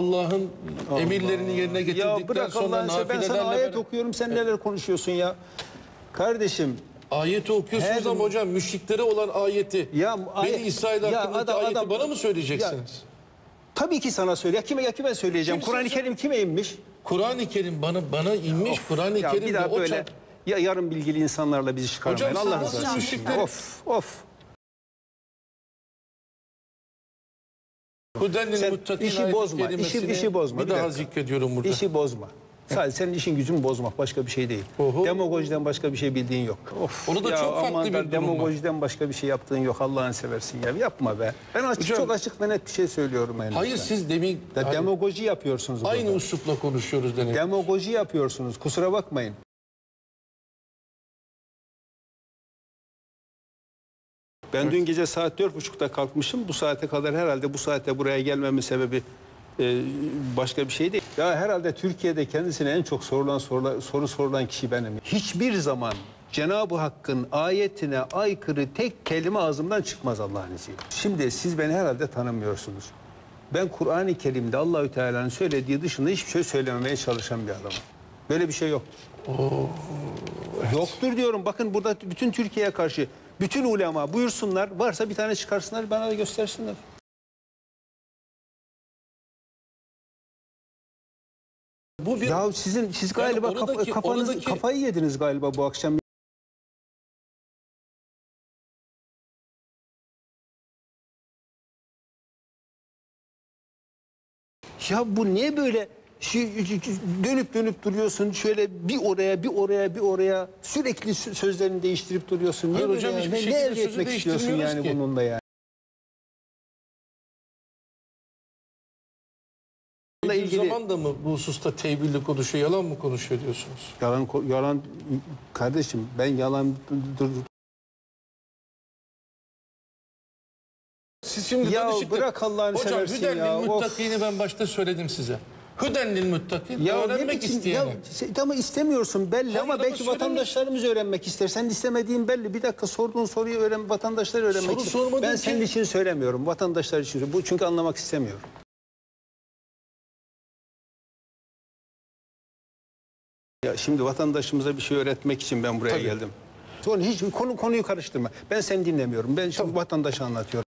Allah'ın emirlerini yerine getirdikten Ya bırak sonra Allah'ını seversen ben sana nafilelerle ayet okuyorum sen neler konuşuyorsun ya. Kardeşim Ayeti okuyorsunuz Her- ama hocam müşriklere olan ayeti, Ya Beni ayet- İsrail Ya hakkındaki adam- ayeti adam- bana mı söyleyeceksiniz? tabii ki sana söyle. Ya kime ya kime söyleyeceğim? Kur'an-ı Kerim kime inmiş? Kur'an-ı Kerim bana bana inmiş. Kur'an-ı Ya Kerim'de bir daha o böyle çat- ya yarım bilgili insanlarla bizi çıkarmayın. Hocam Allah razı olsun. Of of. Sen muttakin işi bozma, işi- işi bozma, Bir bir daha zikrediyorum burada. İşi bozma. Sadece senin işin gücün bozmak başka bir şey değil. Oho. Demagojiden başka bir şey bildiğin yok. Of. Onu da çok farklı bir durum var. Demagojiden başka bir şey yaptığın yok Allah'ını seversin ya. Yapma be. Ben açık Hocam- çok açık ve net bir şey söylüyorum. Yani. Hayır siz demin Da demagoji yapıyorsunuz aynı burada. üslupla konuşuyoruz demek. Demagoji yapıyorsunuz. Kusura bakmayın. Ben dün gece saat dört buçukta kalkmışım. Bu saate kadar herhalde bu saate buraya gelmemin sebebi e, başka bir şey değil. Ya herhalde Türkiye'de kendisine en çok sorulan sorular, soru sorulan kişi benim. Hiçbir zaman Cenab-ı Hakk'ın ayetine aykırı tek kelime ağzımdan çıkmaz Allah'ın izniyle. Şimdi siz beni herhalde tanımıyorsunuz. Ben Kur'an-ı Kerim'de Allahü Teala'nın söylediği dışında hiçbir şey söylememeye çalışan bir adamım. Böyle bir şey yoktur. Yoktur diyorum. Bakın burada bütün Türkiye'ye karşı bütün ulema buyursunlar. Varsa bir tane çıkarsınlar bana da göstersinler. Bu bir Ya sizin siz galiba kafa- oradaki- kafanız oradaki- kafayı yediniz galiba bu akşam. Ya bu niye böyle dönüp dönüp duruyorsun şöyle bir oraya bir oraya bir oraya sürekli sö- sözlerini değiştirip duruyorsun. Hayır böyle hocam, hiçbir ne, ne elde etmek istiyorsun yani ki. bununla yani? Bununla ilgili zaman da mı bu hususta tevilli konuşuyor, yalan mı konuşuyor diyorsunuz? yalan yalan kardeşim ben yalan Siz şimdi Ya bırak Allah'ını Hocam, seversin ya, of. Müttakin'i ben başta söyledim size. Hüdennil Müttakin Ya öğrenmek biçim, isteyene. ya, istemiyorsun belli Hayır, ama ama belki vatandaşlarımız öğrenmek ister. Sen istemediğin belli. Bir dakika sorduğun soruyu öğren vatandaşlar öğrenmek Soru ister. Ben ki. senin için söylemiyorum. Vatandaşlar için. Bu çünkü anlamak istemiyorum. Ya şimdi vatandaşımıza bir şey öğretmek için ben buraya Tabii. geldim. Sonra hiç konu konuyu karıştırma. Ben seni dinlemiyorum. Ben şimdi vatandaşı anlatıyorum.